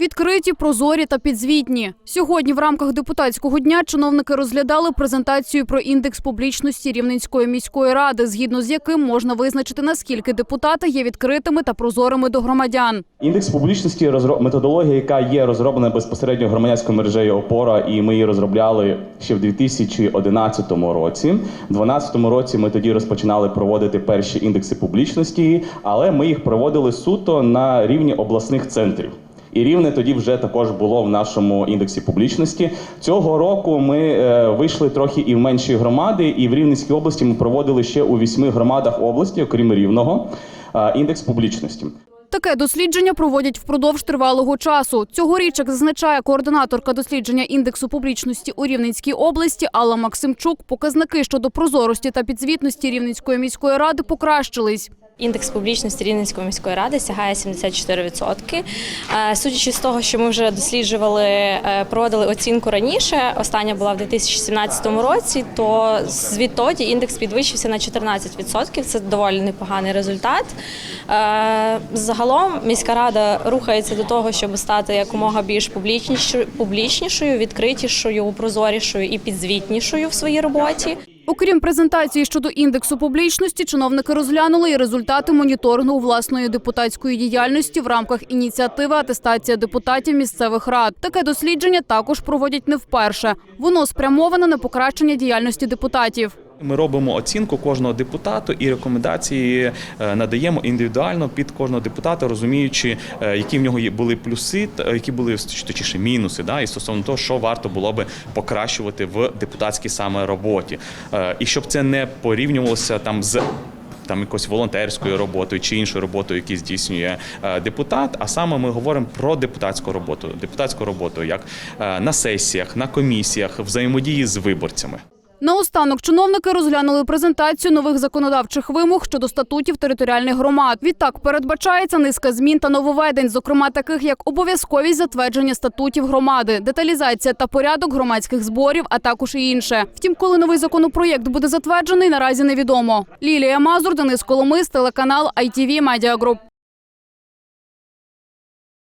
Відкриті, прозорі та підзвітні. Сьогодні в рамках депутатського дня чиновники розглядали презентацію про індекс публічності Рівненської міської ради, згідно з яким можна визначити, наскільки депутати є відкритими та прозорими до громадян. Індекс публічності методологія, яка є розроблена безпосередньо громадянською мережею опора, і ми її розробляли ще в 2011 році. У 2012 році ми тоді розпочинали проводити перші індекси публічності, але ми їх проводили суто на рівні обласних центрів. І рівне тоді вже також було в нашому індексі публічності. Цього року ми е, вийшли трохи і в менші громади, і в Рівненській області ми проводили ще у вісьми громадах області, окрім рівного, е, індекс публічності. Таке дослідження проводять впродовж тривалого часу. Цьогоріч, як зазначає координаторка дослідження індексу публічності у Рівненській області Алла Максимчук, показники щодо прозорості та підзвітності Рівненської міської ради покращились. Індекс публічності Рівненської міської ради сягає 74%. Е, Судячи з того, що ми вже досліджували, е, проводили оцінку раніше, остання була в 2017 році, то звідтоді індекс підвищився на 14%. Це доволі непоганий результат. Е, Загалом міська рада рухається до того, щоб стати якомога більш публічнішою, публічнішою, відкритішою, прозорішою і підзвітнішою в своїй роботі. Окрім презентації щодо індексу публічності, чиновники розглянули і результати моніторингу власної депутатської діяльності в рамках ініціативи атестація депутатів місцевих рад. Таке дослідження також проводять не вперше. Воно спрямоване на покращення діяльності депутатів. Ми робимо оцінку кожного депутату і рекомендації е, надаємо індивідуально під кожного депутата, розуміючи, е, які в нього були плюси, е, які були точніше мінуси, да, і стосовно того, що варто було би покращувати в депутатській саме роботі, і щоб це не порівнювалося там з. Там якоюсь волонтерською роботою чи іншою роботою, яку здійснює депутат. А саме ми говоримо про депутатську роботу, депутатську роботу як на сесіях, на комісіях, взаємодії з виборцями. Наостанок чиновники розглянули презентацію нових законодавчих вимог щодо статутів територіальних громад. Відтак передбачається низка змін та нововведень, зокрема таких як обов'язковість затвердження статутів громади, деталізація та порядок громадських зборів, а також і інше. Втім, коли новий законопроєкт буде затверджений, наразі невідомо. Лілія Мазур, Денис Коломис, телеканал ITV Media Group.